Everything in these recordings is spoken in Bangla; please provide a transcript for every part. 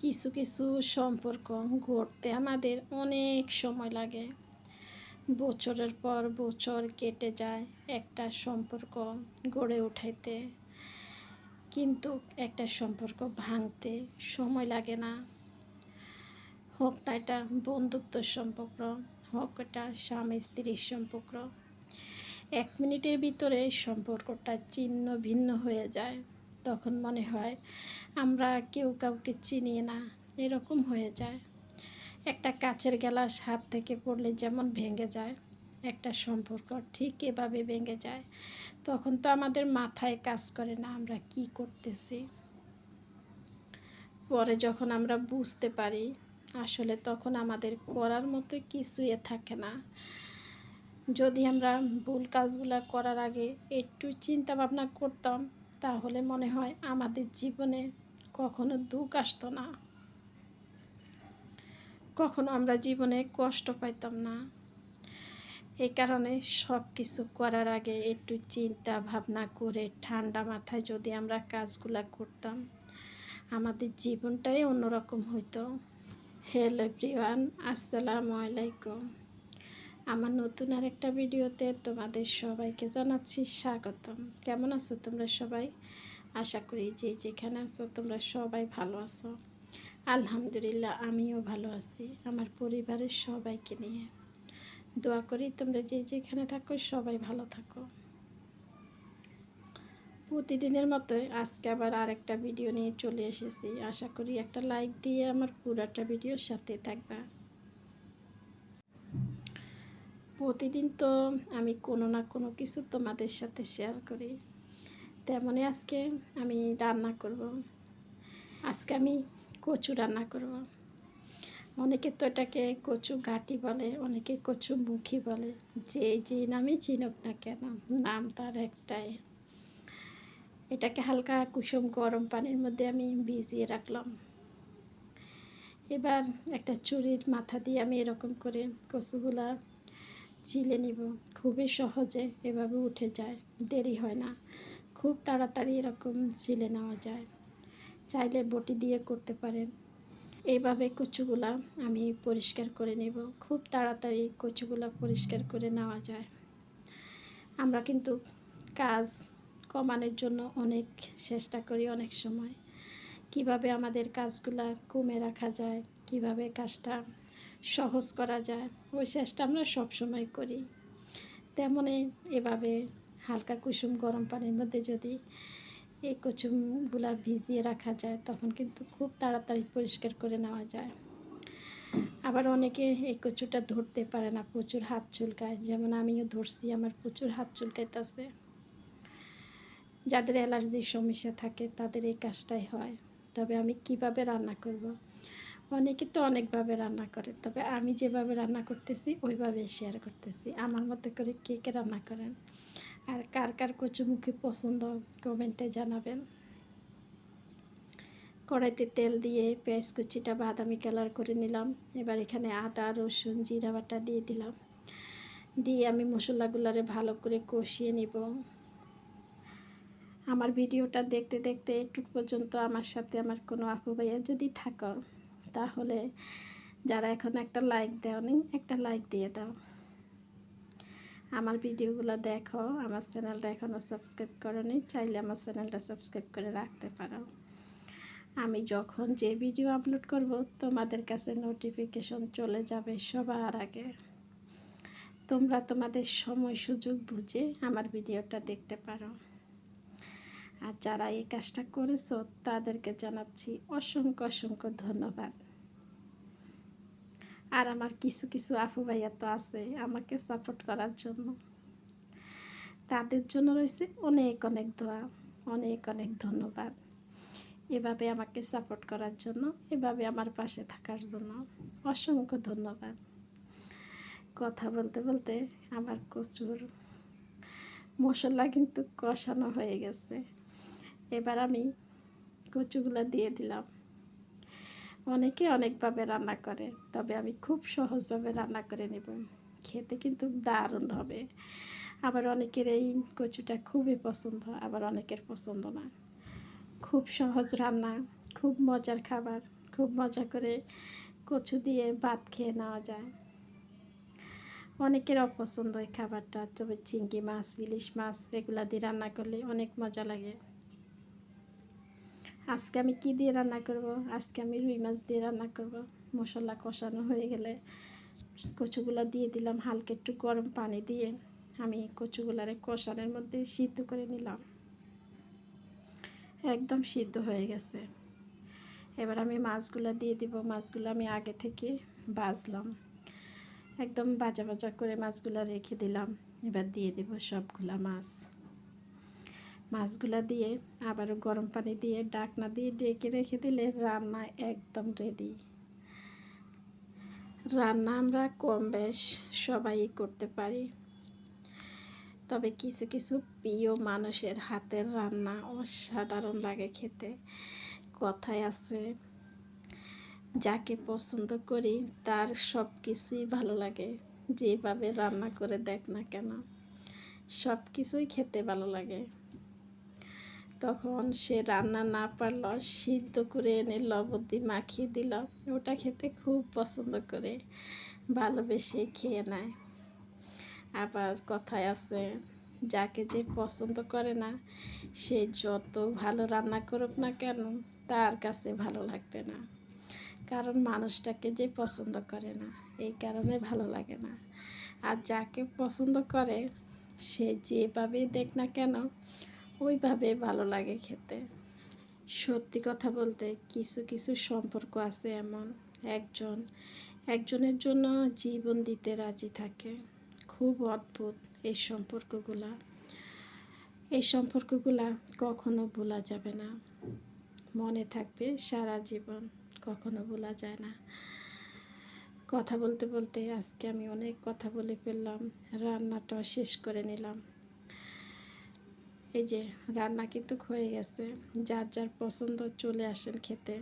কিছু কিছু সম্পর্ক গড়তে আমাদের অনেক সময় লাগে। বছরের পর বছর কেটে যায় একটা সম্পর্ক গড়ে উঠাইতে। কিন্তু একটা সম্পর্ক ভাঙতে সময় লাগে না। হোক না এটা বন্ধুত্ব সম্পর্ক, হোক এটা স্বামী স্ত্রীর সম্পর্ক। এক মিনিটের ভিতরে সম্পর্কটা ছিন্ন ভিন্ন হয়ে যায়। তখন মনে হয় আমরা কেউ কাউকে চিনি না, এরকম হয়ে যায়। একটা কাচের গ্লাস হাত থেকে পড়লে যেমন ভেঙে যায়, একটা সম্পর্ক ঠিক এভাবে ভেঙে যায়, তখন তো আমাদের মাথায় কাজ করে না আমরা কি করতেছি। পরে যখন আমরা বুঝতে পারি, আসলে তখন আমাদের করার মতো কিছুই থাকে না। যদি আমরা ভুল কাজগুলো করার আগে একটু চিন্তা ভাবনা করতাম তাহলে মনে হয় আমাদের জীবনে কখনো দুঃখ আসতো না। কখনো আমরা জীবনে কষ্ট পাইতাম না। এই কারণে সব কিছু করার আগে একটু চিন্তা ভাবনা করে ঠান্ডা মাথায় যদি আমরা কাজগুলা করতাম, আমাদের জীবনটাই অন্যরকম হইতো। হ্যালো এভরিওয়ান আসসালামু আলাইকুম। আমার নতুন আর একটা ভিডিওতে তোমাদের সবাইকে জানাচ্ছি স্বাগতম। কেমন আছো তোমরা সবাই? আশা করি যে যেখানে আছো তোমরা সবাই ভালো আছো। আলহামদুলিল্লাহ, আমিও ভালো আছি, আমার পরিবারের সবাইকে নিয়ে। দোয়া করি তোমরা যে যেখানে থাকো সবাই ভালো থাকো। প্রতিদিনের মতোই আজকে আবার আরেকটা ভিডিও নিয়ে চলে এসেছি। আশা করি একটা লাইক দিয়ে আমার পুরাটা ভিডিওর সাথে থাকবা। প্রতিদিন তো আমি কোনো না কোনো কিছু তোমাদের সাথে শেয়ার করি। তেমনই আজকে আমি রান্না করব। আজকে আমি কচু রান্না করব। অনেকে তো এটাকে কচু ঘাটি বলে, অনেকে কচু মুখী বলে। যে যে নামই চিনুক না কেন, নাম তার একটাই। এটাকে হালকা কুসুম গরম পানির মধ্যে আমি ভিজিয়ে রাখলাম। এবার একটা চুরির মাথা দিয়ে আমি এরকম করে কচুগুলা চিলে নিব। খুবই সহজে এভাবে উঠে যায়, দেরি হয় না। খুব তাড়াতাড়ি এরকম চিলে নেওয়া যায়। চাইলে বটি দিয়ে করতে পারেন। এইভাবে কচুগুলা আমি পরিষ্কার করে নেব। খুব তাড়াতাড়ি কচুগুলা পরিষ্কার করে নেওয়া যায়। আমরা কিন্তু কাজ কমানোর জন্য অনেক চেষ্টা করি অনেক সময়। কীভাবে আমাদের কাজগুলা কমে রাখা যায়, কীভাবে কাজটা সহজ করা যায়। ওই চেষ্টা আমরা সবসময় করি। তেমনই এভাবে হালকা কুসুম গরম পানির মধ্যে যদি এই কচুমগুলা ভিজিয়ে রাখা যায়, তখন কিন্তু খুব তাড়াতাড়ি পরিষ্কার করে নেওয়া যায়। আবার অনেকে এই কচুটা ধরতে পারে না, প্রচুর হাত চুলকায়। যেমন আমিও ধরছি, আমার প্রচুর হাত চুলকাইতেছে। যাদের অ্যালার্জির সমস্যা থাকে, তাদের এই কাজটাই হয়। তবে আমি কীভাবে রান্না করব। অনেকে তো অনেকভাবে রান্না করে, তবে আমি যেভাবে রান্না করতেছি, ওইভাবে শেয়ার করতেছি। আমার মতো করে কে কে রান্না করেন? আর কার কার কচুমুখী পছন্দ কমেন্টে জানাবেন। কড়াইতে তেল দিয়ে পেঁয়াজ কুচিটা বাদামি কালার করে নিলাম। এবার এখানে আদা, রসুন, জিরা বাটা দিয়ে দিলাম। দিয়ে আমি মশলাগুলারে ভালো করে কষিয়ে নিব। আমার ভিডিওটা দেখতে দেখতে একটু পর্যন্ত আমার সাথে আমার কোনো আপু ভাইয়া যদি থাকো তাহলে যারা এখন একটা লাইক দেওনি, একটা লাইক দিয়ে দাও। আমার ভিডিওগুলো দেখো, আমার চ্যানেলটা এখনও সাবস্ক্রাইব করনি, চাইলে আমার চ্যানেলটা সাবস্ক্রাইব করে রাখতে পারো। আমি যখন যে ভিডিও আপলোড করব, তোমাদের কাছে নোটিফিকেশন চলে যাবে সবার আগে। তোমরা তোমাদের সময় সুযোগ বুঝে আমার ভিডিওটা দেখতে পারো। আর যারা এই কাজটা করেছ, তাদেরকে জানাচ্ছি অসংখ্য অসংখ্য ধন্যবাদ। আর আমার কিছু কিছু আফু ভাইয়া তো আছে আমাকে সাপোর্ট করার জন্য। তাদের জন্য রয়েছে অনেক অনেক দোয়া, অনেক অনেক ধন্যবাদ। এভাবে আমাকে সাপোর্ট করার জন্য, এভাবে আমার পাশে থাকার জন্য অসংখ্য ধন্যবাদ। কথা বলতে বলতে আমার কচুর মশলা কিন্তু কষানো হয়ে গেছে। এবার আমি কচুগুলো দিয়ে দিলাম। অনেকে অনেকভাবে রান্না করে, তবে আমি খুব সহজভাবে রান্না করে নেব। খেতে কিন্তু দারুণ হবে। আবার অনেকের এই কচুটা খুবই পছন্দ, আবার অনেকের পছন্দ না। খুব সহজ রান্না, খুব মজার খাবার, খুব মজা করে কচু দিয়ে ভাত খেয়ে নেওয়া যায়। অনেকের অপছন্দ এই খাবারটা, তবে চিংড়ি মাছ, ইলিশ মাছ, এগুলা দিয়ে রান্না করলে অনেক মজা লাগে। আজকে আমি কি দিয়ে রান্না করব? আজকে আমি রুই মাছ দিয়ে রান্না করব। মশলা কষানো হয়ে গেলে কচুগুলা দিয়ে দিলাম, হালকা একটু গরম পানি দিয়ে আমি কচুগুলারে কষানোর মধ্যে সিদ্ধ করে নিলাম। একদম সিদ্ধ হয়ে গেছে। এবার আমি মাছগুলা দিয়ে দিব। মাছগুলো আমি আগে থেকে বাজলাম একদম বাজা বাজা করে মাছগুলা রেখে দিলাম। এবার দিয়ে দেব সবগুলা মাছ। মাছগুলা দিয়ে আবারও গরম পানি দিয়ে ডাকনা দিয়ে ডেকে রেখে দিলে রান্না একদম রেডি রান্না আমরা কম বেশ সবাই করতে পারি। তবে কিছু কিছু প্রিয় মানুষের হাতের রান্না অসাধারণ লাগে খেতে। কথায় আছে, যাকে পছন্দ করি তার সব কিছুই ভালো লাগে, যেভাবে রান্না করে দেখ না কেন। সব কিছুই খেতে ভালো লাগে। তখন সে রান্না না পারল, সিদ্ধ করে এনে লবদি মাখিয়ে দিল। ওটা খেতে খুব পছন্দ করে, ভালোবেসে খেয়ে নেয়। আবার কথায় আছে, যাকে যে পছন্দ করে না, সে যত ভালো রান্না করুক না কেন, তার কাছে ভালো লাগবে না। কারণ মানুষটাকে যে পছন্দ করে না, এই কারণে ভালো লাগে না। আর যাকে পছন্দ করে, সে যেভাবেই দেখ না কেন ওইভাবে ভালো লাগে খেতে। সত্যি কথা বলতে কিছু কিছু সম্পর্ক আছে এমন একজন, একজনের জন্য জীবন দিতে রাজি থাকে। খুব অদ্ভুত এই সম্পর্কগুলা। এই সম্পর্কগুলা কখনো ভোলা যাবে না। মনে থাকবে সারা জীবন কখনো ভোলা যায় না। কথা বলতে বলতে আজকে আমি অনেক কথা বলে ফেললাম। রান্নাটা শেষ করে নিলাম। এই যে রান্না কিন্তু হয়ে গেছে। যার যার পছন্দ চলে আসেন খেতে।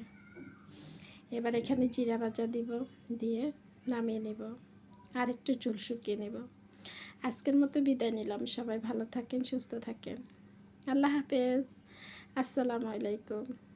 এবার এখানে জিরা ভাজা দিব, দিয়ে নামিয়ে নেব। আর একটু চুল শুকিয়ে নেব। আজকের মতো বিদায় নিলাম। সবাই ভালো থাকেন, সুস্থ থাকেন। আল্লাহ হাফেজ। আসসালামু আলাইকুম।